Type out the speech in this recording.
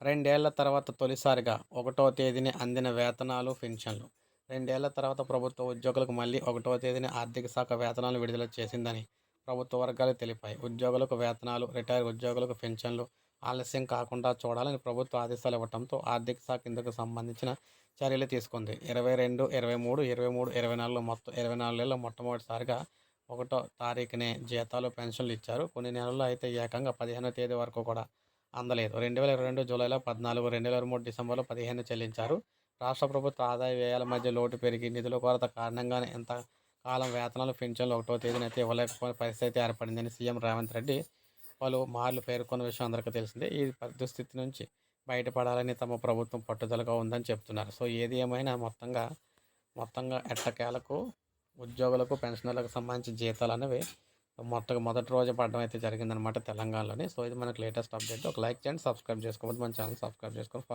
రెండేళ్ళ తర్వాత తొలిసారిగా ఒకటో తేదీని అందిన వేతనాలు పెన్షన్లు. రెండేళ్ళ తర్వాత ప్రభుత్వ ఉద్యోగులకు మళ్ళీ ఒకటో తేదీని ఆర్థిక శాఖ వేతనాలు విడుదల చేసిందని ప్రభుత్వ వర్గాలు తెలిపాయి. ఉద్యోగులకు వేతనాలు రిటైర్ ఉద్యోగులకు పెన్షన్లు ఆలస్యం కాకుండా చూడాలని ప్రభుత్వ ఆదేశాలు ఇవ్వడంతో ఆర్థిక శాఖ ఇందుకు సంబంధించిన చర్యలు తీసుకుంది. ఇరవై రెండు ఇరవై మూడు ఇరవై మూడు ఇరవై నాలుగులో మొత్తం ఇరవై నాలుగేళ్ళలో మొట్టమొదటిసారిగా ఒకటో తారీఖునే జీతాలు పెన్షన్లు ఇచ్చారు. కొన్ని నెలల్లో అయితే ఏకంగా పదిహేనో తేదీ వరకు కూడా అందలేదు. రెండు వేల ఇరవై రెండు జూలైలో పద్నాలుగు రెండు వేల ఇరవై మూడు డిసెంబర్లో పదిహేను చెల్లించారు. రాష్ట్ర ప్రభుత్వ ఆదాయ వ్యయాల మధ్య లోటు పెరిగి నిధుల కొరత కారణంగానే ఎంత కాలం వేతనాలు పెన్షన్లు ఒకటో తేదీన అయితే ఇవ్వలేకపోయిన పరిస్థితి ఏర్పడిందని సీఎం రేవంత్ రెడ్డి పలు మార్లు పేర్కొన్న విషయం అందరికీ తెలిసిందే. ఈ పరిస్థితి నుంచి బయటపడాలని తమ ప్రభుత్వం పట్టుదలగా ఉందని చెప్తున్నారు. సో ఏది ఏమైనా మొత్తంగా మొత్తంగా ఎట్టకేలకు ఉద్యోగులకు పెన్షనర్లకు సంబంధించి జీతాలు అనేవి మొత్తం మొదటి రోజు పడడం అయితే జరిగిందనమాట తెలంగాణలోని. సో ఇది మనకు లేటెస్ట్ అప్డేట్ ఒక లైక్ చేయండి సబ్స్క్రైబ్ చేసుకోవద్దు. మన ఛానల్ సబ్స్క్రైబ్ చేసుకోండి